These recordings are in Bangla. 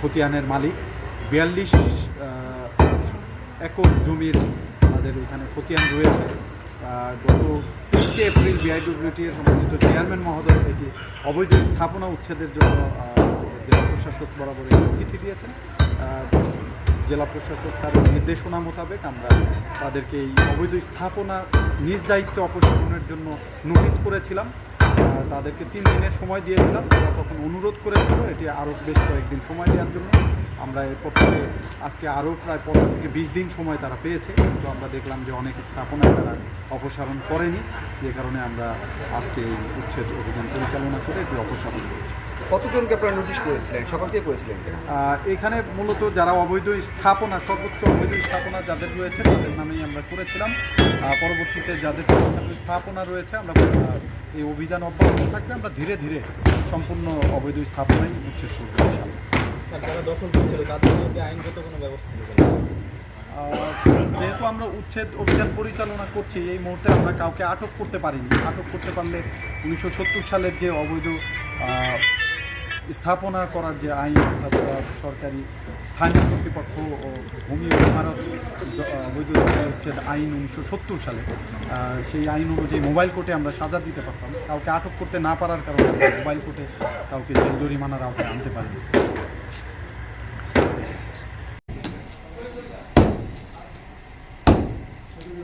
খতিয়ানের মালিক। বিয়াল্লিশ একর জমির আমাদের এখানে খতিয়ান রয়েছে। গত তেইশে এপ্রিল বিআইডব্লিউটি এর সম্মানিত চেয়ারম্যান মহোদয় এটি অবৈধ স্থাপনা উচ্ছেদের জন্য জেলা প্রশাসক বরাবর চিঠি দিয়েছেন। জেলা প্রশাসক স্যারের নির্দেশনা মোতাবেক আমরা তাদেরকে এই অবৈধ স্থাপনা নিজ দায়িত্ব অপসারণের জন্য নোটিশ করেছিলাম। তাদেরকে তিন দিনের সময় দিয়েছিলাম। তারা তখন অনুরোধ করেছিল, এটি আরও বেশ কয়েকদিন সময় দেওয়ার জন্য। আমরা এরপর থেকে আজকে আরও প্রায় পনেরো থেকে বিশ দিন সময় তারা পেয়েছে। কিন্তু আমরা দেখলাম যে অনেক স্থাপনায় তারা অপসারণ করেনি। যে কারণে আমরা আজকে এই উচ্ছেদ অভিযান পরিচালনা করে এটি অপসারণ করেছি। কতজনকে আপনারা নোটিশ করেছিলেন? সকলকে করেছিলেন এখানে মূলত যারা অবৈধ স্থাপনা সর্বোচ্চ অবৈধ স্থাপনা যাদের রয়েছে তাদের নামেই আমরা করেছিলাম। পরবর্তীতে যাদের স্থাপনা রয়েছে আমরা এই অভিযান অব্যাহত থাকবে। আমরা ধীরে ধীরে সম্পূর্ণ অবৈধ স্থাপনাই উচ্ছেদ করব। স্যার যারা দখল করছিল তাদের বিরুদ্ধে আইনগত কোনো ব্যবস্থা নেবেন যেহেতু আমরা উচ্ছেদ অভিযান পরিচালনা করছি, এই মুহূর্তে আমরা কাউকে আটক করতে পারিনি। আটক করতে পারলে উনিশশো সত্তর সালের যে অবৈধ স্থাপনা করার যে আইন, অর্থাৎ সরকারি স্থানীয় কর্তৃপক্ষ ও ভূমি ইমারত অবৈধ উচ্ছেদ আইন উনিশশো সত্তর সালে সেই আইন অনুযায়ী মোবাইল কোর্টে আমরা সাজা দিতে পারতাম। কাউকে আটক করতে না পারার কারণে মোবাইল কোর্টে কাউকে জরিমানার আওতায় আনতে পারিনি।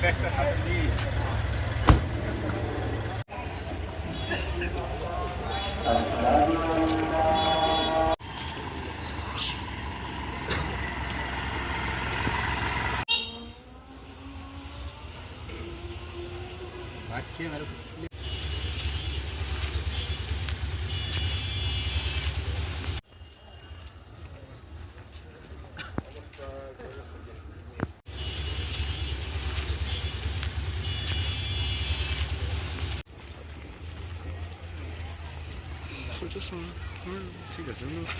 Perfecta rapidinho. Aqui. 我就说嗯。这个真的